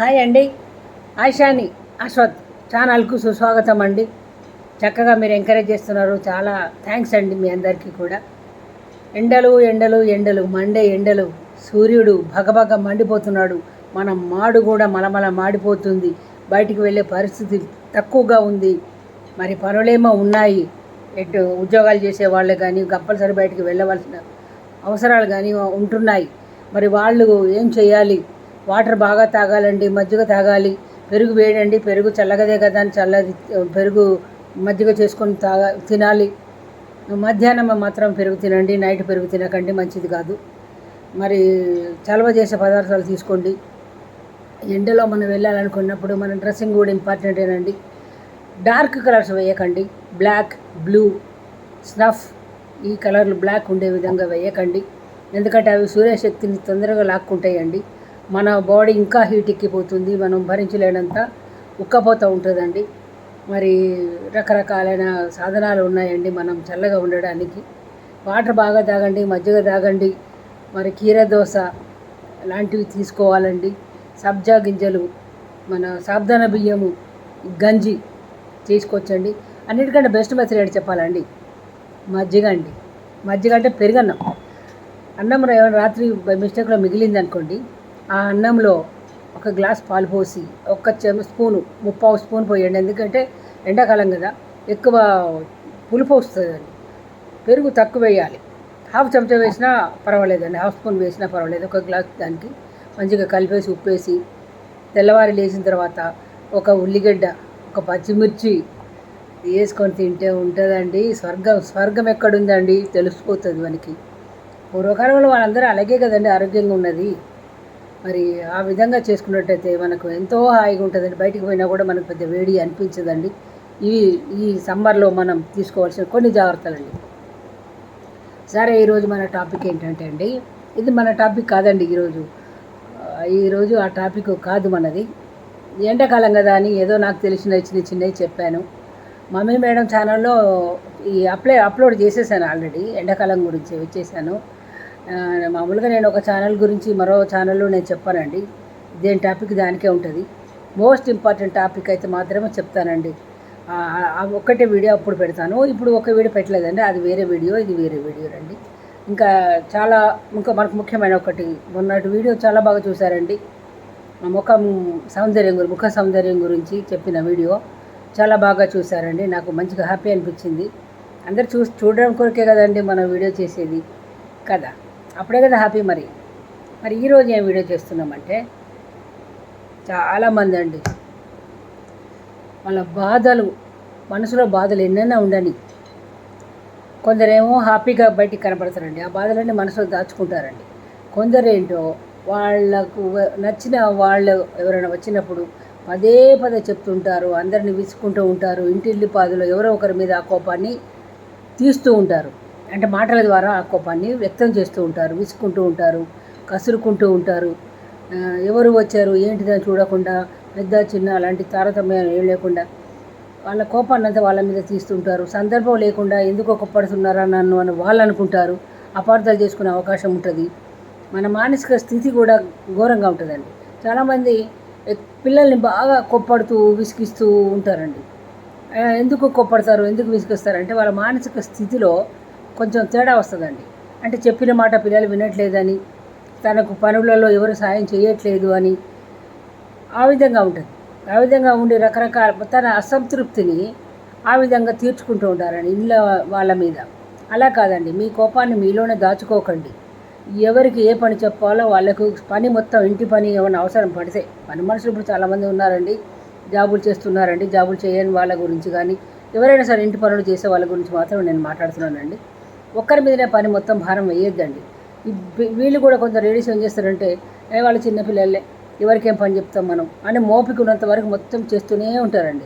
Hi అండి. ఆశాని అశ్వత్ ఛానల్కు సుస్వాగతం అండి చక్కగా మీరు ఎంకరేజ్ చేస్తున్నారు. చాలా థ్యాంక్స్ అండి మీ అందరికీ కూడా. ఎండలు ఎండలు ఎండలు మండే ఎండలు. సూర్యుడు భగభగ మండిపోతున్నాడు. మన మాడు కూడా మలమల మాడిపోతుంది. బయటికి వెళ్ళే పరిస్థితి తక్కువగా ఉంది. మరి పనులేమో ఉన్నాయి. ఎటు ఉద్యోగాలు చేసే వాళ్ళు కానీ కంపల్సరీ బయటికి వెళ్ళవలసిన అవసరాలు కానీ ఉంటున్నాయి. మరి వాళ్ళు ఏం చేయాలి? వాటర్ బాగా తాగాలండి మజ్జిగ తాగాలి. పెరుగు వేయండి పెరుగు చల్లగదే కదా అని చల్లది పెరుగు మజ్జిగ చేసుకొని తాగా తినాలి. మధ్యాహ్నం మాత్రం పెరుగు తినండి నైట్ పెరుగు తినకండి మంచిది కాదు. మరి చలవ చేసే పదార్థాలు తీసుకోండి. ఎండలో మనం వెళ్ళాలనుకున్నప్పుడు మన డ్రెస్సింగ్ కూడా ఇంపార్టెంటేనండి డార్క్ కలర్స్ వేయకండి బ్లాక్ బ్లూ స్నఫ్ ఈ కలర్లు బ్లాక్ ఉండే విధంగా వేయకండి. ఎందుకంటే అవి సూర్యశక్తిని తొందరగా లాక్కుంటాయండి. మన బాడీ ఇంకా హీట్ ఎక్కిపోతుంది మనం భరించలేనంత ఉక్కపోతూ ఉంటుందండి. మరి రకరకాలైన సాధనాలు ఉన్నాయండి మనం చల్లగా ఉండడానికి. వాటర్ బాగా తాగండి మజ్జిగ తాగండి మరి కీర దోశ లాంటివి తీసుకోవాలండి. సబ్జా గింజలు మన సాబ్దాన బియ్యము గంజి తీసుకొచ్చండి. అన్నిటికంటే బెస్ట్ మెథడ్ ఏంటి చెప్పాలండి? మజ్జిగ అండి. మజ్జిగ అంటే పెరుగన్నం. అన్నం రాత్రి బై మిస్టేక్లో మిగిలింది అనుకోండి ఆ అన్నంలో ఒక గ్లాస్ పాలు పోసి ఒక్క చెమ స్పూను ముప్పావు స్పూన్ పోయండి. ఎందుకంటే ఎండాకాలం కదా ఎక్కువ పులుపు వస్తుందండి. పెరుగు తక్కువ వేయాలి. హాఫ్ చెంచా వేసినా పర్వాలేదండి. హాఫ్ స్పూన్ వేసినా పర్వాలేదు. ఒక గ్లాస్ దానికి మంచిగా కలిపేసి ఉప్పేసి తెల్లవారి లేచిన తర్వాత ఒక ఉల్లిగడ్డ ఒక పచ్చిమిర్చి వేసుకొని తింటే ఉంటుందండి. స్వర్గం స్వర్గం ఎక్కడుందండి? తెలిసిపోతుంది మనకి. పూర్వకాలంలో వాళ్ళందరూ అలాగే కదండి ఆరోగ్యంగా ఉన్నది. మరి ఆ విధంగా చేసుకున్నట్టయితే మనకు ఎంతో హాయిగా ఉంటుందండి. బయటికి పోయినా కూడా మనకు పెద్ద వేడి అనిపించదండి. ఇవి ఈ సమ్మర్లో మనం తీసుకోవాల్సిన కొన్ని జాగ్రత్తలండి. సరే ఈరోజు మన టాపిక్ ఏంటంటే అండి ఇది మన టాపిక్ కాదండి ఈరోజు. ఈరోజు ఆ టాపిక్ కాదు మనది. ఎండాకాలం కదా అని ఏదో నాకు తెలిసిన చిన్న చిన్నవి చెప్పాను. మమ్మీ మేడం ఛానల్లో ఈ అప్లై అప్లోడ్ చేసేసాను ఆల్రెడీ. ఎండాకాలం గురించి వచ్చేసాను. మామూలుగా నేను ఒక ఛానల్ గురించి మరో ఛానల్లో నేను చెప్పానండి. దేని టాపిక్ దానికే ఉంటుంది. మోస్ట్ ఇంపార్టెంట్ టాపిక్ అయితే మాత్రమే చెప్తానండి. ఒక్కటే వీడియో అప్పుడు పెడతాను. ఇప్పుడు ఒక వీడియో పెట్టలేదండి. అది వేరే వీడియో ఇది వేరే వీడియో రండి. ఇంకా చాలా ఇంకా మనకు ముఖ్యమైన ఒకటి మొన్నటి వీడియో చాలా బాగా చూసారండి ఆ ముఖం సౌందర్యం గురించి ముఖ సౌందర్యం గురించి చెప్పిన వీడియో చాలా బాగా చూసారండి నాకు మంచిగా హ్యాపీ అనిపించింది. అందరు చూ చూడడం కొరకే కదండి మనం వీడియో చేసేది. కదా? అప్పుడే కదా హ్యాపీ మరి. మరి ఈరోజు ఏం వీడియో చేస్తున్నామంటే చాలామంది అండి. వాళ్ళ బాధలు మనసులో బాధలు ఎన్నైనా ఉండని కొందరేమో హ్యాపీగా బయటికి కనపడతారండి. ఆ బాధలన్నీ మనసులో దాచుకుంటారండి. కొందరేంటో వాళ్ళకు నచ్చిన వాళ్ళు ఎవరైనా వచ్చినప్పుడు పదే పదే చెప్తుంటారు అందరిని విసుకుంటూ ఉంటారు ఇంటిల్లి పాదులో ఎవరో ఒకరి మీద ఆ కోపాన్ని తీస్తూ ఉంటారు. అంటే మాటల ద్వారా ఆ కోపాన్ని వ్యక్తం చేస్తూ ఉంటారు విసుకుంటూ ఉంటారు కసురుకుంటూ ఉంటారు. ఎవరు వచ్చారు ఏంటిదని చూడకుండా పెద్ద చిన్న అలాంటి తారతమ్యం ఏం లేకుండా వాళ్ళ కోపాన్ని అంతా వాళ్ళ మీద తీస్తుంటారు. సందర్భం లేకుండా ఎందుకు కోప్పడుతున్నారా నన్ను అని వాళ్ళు అనుకుంటారు. అపార్థాలు చేసుకునే అవకాశం ఉంటుంది. మన మానసిక స్థితి కూడా ఘోరంగా ఉంటుందండి. చాలామంది పిల్లల్ని బాగా కొప్పడుతూ విసిగిస్తూ ఉంటారండి. ఎందుకు కొప్పడతారు ఎందుకు విసిగిస్తారు అంటే వాళ్ళ మానసిక స్థితిలో కొంచెం తేడా వస్తుందండి. అంటే చెప్పిన మాట పిల్లలు వినట్లేదని తనకు పనులలో ఎవరు సాయం చేయట్లేదు అని ఆ విధంగా ఉంటుంది. ఆ విధంగా ఉండి రకరకాల తన అసంతృప్తిని ఆ విధంగా తీర్చుకుంటూ ఉంటారండి ఇళ్ళ వాళ్ళ మీద. అలా కాదండి మీ కోపాన్ని మీలోనే దాచుకోకండి. ఎవరికి ఏ పని చెప్పాలో వాళ్ళకు పని మొత్తం ఇంటి పని ఏమైనా అవసరం పడితే పని మనుషులు ఇప్పుడు చాలామంది ఉన్నారండి జాబులు చేస్తున్నారండి జాబులు చేయని వాళ్ళ గురించి కానీ ఎవరైనా సరే ఇంటి పనులు చేసే వాళ్ళ గురించి మాత్రం నేను మాట్లాడుతున్నానండి. ఒక్కరి మీదనే పని మొత్తం భారం వేయొద్దండి. వీళ్ళు కూడా కొంత లేడీస్ ఏం చేస్తారంటే ఏ వాళ్ళు చిన్నపిల్లలే ఎవరికేం పని చెప్తాం మనం అని మోపిక ఉన్నంత వరకు మొత్తం చేస్తూనే ఉంటారండి.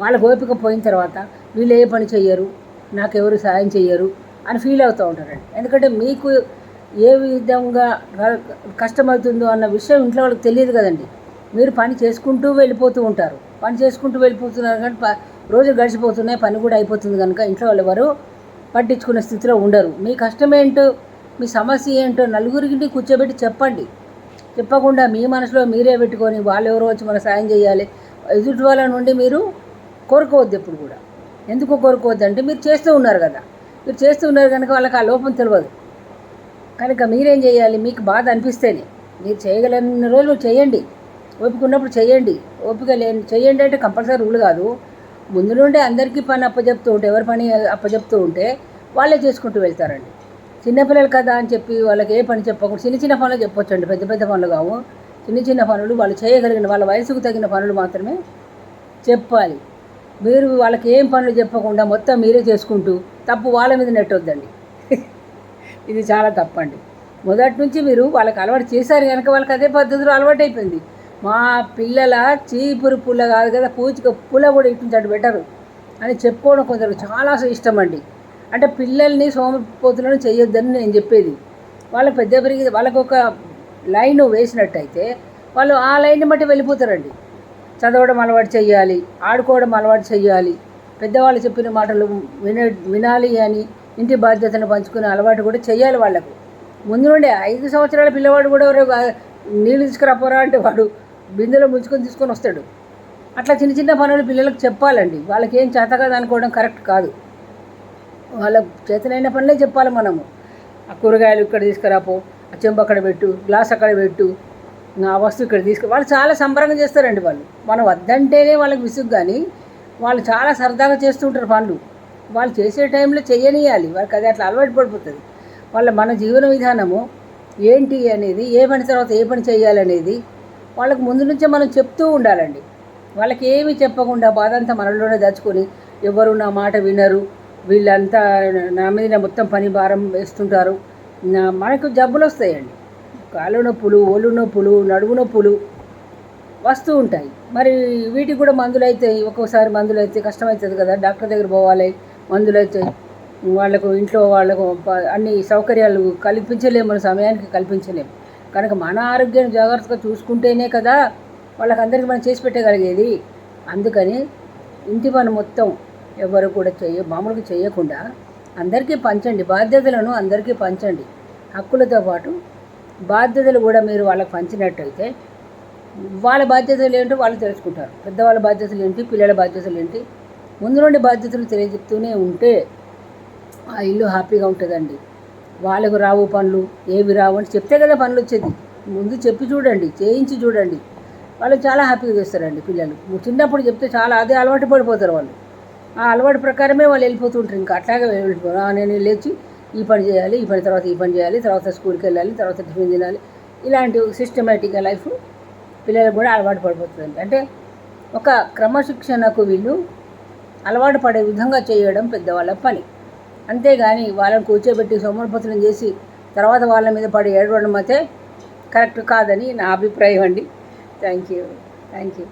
వాళ్ళ ఓపిక పోయిన తర్వాత వీళ్ళు ఏ పని చెయ్యరు నాకెవరు సాయం చెయ్యరు అని ఫీల్ అవుతూ ఉంటారండి. ఎందుకంటే మీకు ఏ విధంగా కష్టమవుతుందో అన్న విషయం ఇంట్లో వాళ్ళకి తెలియదు కదండి. మీరు పని చేసుకుంటూ వెళ్ళిపోతూ ఉంటారు. పని చేసుకుంటూ వెళ్ళిపోతున్నారు కానీ ప- రోజు గడిచిపోతున్నాయి పని కూడా అయిపోతుంది కనుక ఇంట్లో వాళ్ళు ఎవరు పట్టించుకునే స్థితిలో ఉండరు. మీ కష్టం ఏంటో మీ సమస్య ఏంటో నలుగురికి కూర్చోబెట్టి చెప్పండి. చెప్పకుండా మీ మనసులో మీరే పెట్టుకొని వాళ్ళు ఎవరో వచ్చి మన సాయం చేయాలి. ఎదుటి వాళ్ళ నుండి మీరు కోరుకోవద్దు ఎప్పుడు కూడా. ఎందుకు కోరుకోవద్దు అంటే మీరు చేస్తూ ఉన్నారు కదా. మీరు చేస్తూ ఉన్నారు కనుక వాళ్ళకి ఆ లోపం తెలియదు కనుక మీరేం చేయాలి? మీకు బాధ అనిపిస్తేనే. మీరు చేయగలిగిన రోజులు చేయండి. ఓపిక ఉన్నప్పుడు చేయండి. ఓపిక లేని చేయండి అంటే కంపల్సరీ రూల్ కాదు. ముందు నుండి అందరికీ పని అప్పచెప్తూ ఉంటే ఎవరి పని అప్పచెప్తూ ఉంటే వాళ్ళే చేసుకుంటూ వెళ్తారండి. చిన్నపిల్లలు కదా అని చెప్పి వాళ్ళకి ఏ పని చెప్పకుండా చిన్న చిన్న పనులు చెప్పొచ్చండి పెద్ద పెద్ద పనులు కావు. చిన్న చిన్న పనులు వాళ్ళు చేయగలిగిన వాళ్ళ వయసుకు తగిన పనులు మాత్రమే చెప్పాలి. మీరు వాళ్ళకి ఏం పనులు చెప్పకుండా మొత్తం మీరే చేసుకుంటూ తప్పు వాళ్ళ మీద నెట్టొద్దండి. ఇది చాలా తప్పండి. మొదటి నుంచి మీరు వాళ్ళకి అలవాటు చేశారు కనుక వాళ్ళకి అదే పద్ధతిలో అలవాటు అయిపోయింది మా పిల్లల చీపురు పుల్ల కాదు కదా పూచిక పుల్ల కూడా ఇట్టించాడు బెటర్ అని చెప్పుకోవడం కొందరు చాలా ఇష్టం అండి. అంటే పిల్లల్ని సోమపోతులను చేయొద్దని నేను చెప్పేది. వాళ్ళ పెద్ద పెరిగి వాళ్ళకు ఒక లైన్ వేసినట్టయితే వాళ్ళు ఆ లైన్ని బట్టి వెళ్ళిపోతారండి. చదవడం అలవాటు చేయాలి ఆడుకోవడం అలవాటు చేయాలి. పెద్దవాళ్ళు చెప్పిన మాటలు విన వినాలి అని ఇంటి బాధ్యతను పంచుకునే అలవాటు కూడా చేయాలి వాళ్ళకు. ముందు నుండే ఐదు సంవత్సరాల పిల్లవాడు కూడా నీళ్ళు తీసుకురాపోరా అంటే వాడు బిందెలో ముంచుకొని తీసుకొని వస్తాడు. అట్లా చిన్న చిన్న పనులు పిల్లలకు చెప్పాలండి. వాళ్ళకి ఏం చేత కాదు అనుకోవడం కరెక్ట్ కాదు. వాళ్ళ చేతనైన పనులే చెప్పాలి మనము. ఆ కూరగాయలు ఇక్కడ తీసుకురాపో ఆ చెంబు అక్కడ పెట్టు గ్లాస్ అక్కడ పెట్టు ఆ వస్తువు ఇక్కడ తీసుకు వాళ్ళు చాలా సంబరంగా చేస్తారండి వాళ్ళు. మనం వద్దంటేనే వాళ్ళకి విసుగు కానీ వాళ్ళు చాలా సరదాగా చేస్తుంటారు పనులు. వాళ్ళు చేసే టైంలో చేయనియాలి వాళ్ళకి అది అట్లా అలవాటు పడిపోతుంది. వాళ్ళ మన జీవన విధానము ఏంటి అనేది ఏ పని తర్వాత ఏ పని చేయాలనేది వాళ్ళకి ముందు నుంచే మనం చెప్తూ ఉండాలండి. వాళ్ళకి ఏమి చెప్పకుండా బాధ అంతా మనలోనే దాచుకొని ఎవరు నా మాట వినరు. వీళ్ళంతా నా మీద మొత్తం పని భారం వేస్తుంటారు. మనకు జబ్బులు వస్తాయండి. కాళ్ళు నొప్పులు ఒళ్ళు నొప్పులు నడుము నొప్పులు వస్తూ ఉంటాయి. మరి వీటికి కూడా మందులు అవుతాయి ఒక్కోసారి మందులు అయితే కష్టమవుతుంది కదా. డాక్టర్ దగ్గర పోవాలి మందులు అవుతాయి వాళ్ళకు ఇంట్లో వాళ్ళకు అన్ని సౌకర్యాలు కల్పించలేము మన సమయానికి కల్పించలేము. కనుక మన ఆరోగ్యాన్ని జాగ్రత్తగా చూసుకుంటేనే కదా వాళ్ళకందరికీ మనం చేసి పెట్టగలిగేది. అందుకని ఇంటి పని మొత్తం ఎవరు కూడా చేయ మామూలుగా చేయకుండా అందరికీ పంచండి. బాధ్యతలను అందరికీ పంచండి. హక్కులతో పాటు బాధ్యతలు కూడా మీరు వాళ్ళకి పంచినట్టయితే వాళ్ళ బాధ్యతలు ఏంటో వాళ్ళు తెలుసుకుంటారు. పెద్దవాళ్ళ బాధ్యతలు ఏంటి? పిల్లల బాధ్యతలు ఏంటి? ముందు నుండి బాధ్యతలు తెలియజెప్తూనే ఉంటే ఆ ఇల్లు హ్యాపీగా ఉంటుందండి. వాళ్ళకు రావు పనులు ఏవి రావు అని చెప్తే కదా పనులు వచ్చేది ముందు చెప్పి చూడండి చేయించి చూడండి. వాళ్ళు చాలా హ్యాపీగా చేస్తారండి పిల్లలు. చిన్నప్పుడు చెప్తే చాలా అదే అలవాటు పడిపోతారు వాళ్ళు. ఆ అలవాటు ప్రకారమే వాళ్ళు వెళ్ళిపోతుంటారు ఇంకా అట్లాగే వెళ్ళిపోతారు. నేను లేచి ఈ పని చేయాలి ఈ పని తర్వాత ఈ పని చేయాలి తర్వాత స్కూల్కి వెళ్ళాలి తర్వాత టిఫిన్ తినాలి. ఇలాంటి సిస్టమేటిక్గా లైఫ్ పిల్లలకు కూడా అలవాటు పడిపోతుంది అంటే ఒక క్రమశిక్షణకు వీళ్ళు అలవాటు పడే విధంగా చేయడం పెద్దవాళ్ళ పని. అంతేగాని వాళ్ళని కూర్చోబెట్టి సోమరపత్రం చేసి తర్వాత వాళ్ళ మీద పడి ఏడవడం అయితే కరెక్ట్ కాదని నా అభిప్రాయం అండి. Thank you. Thank you.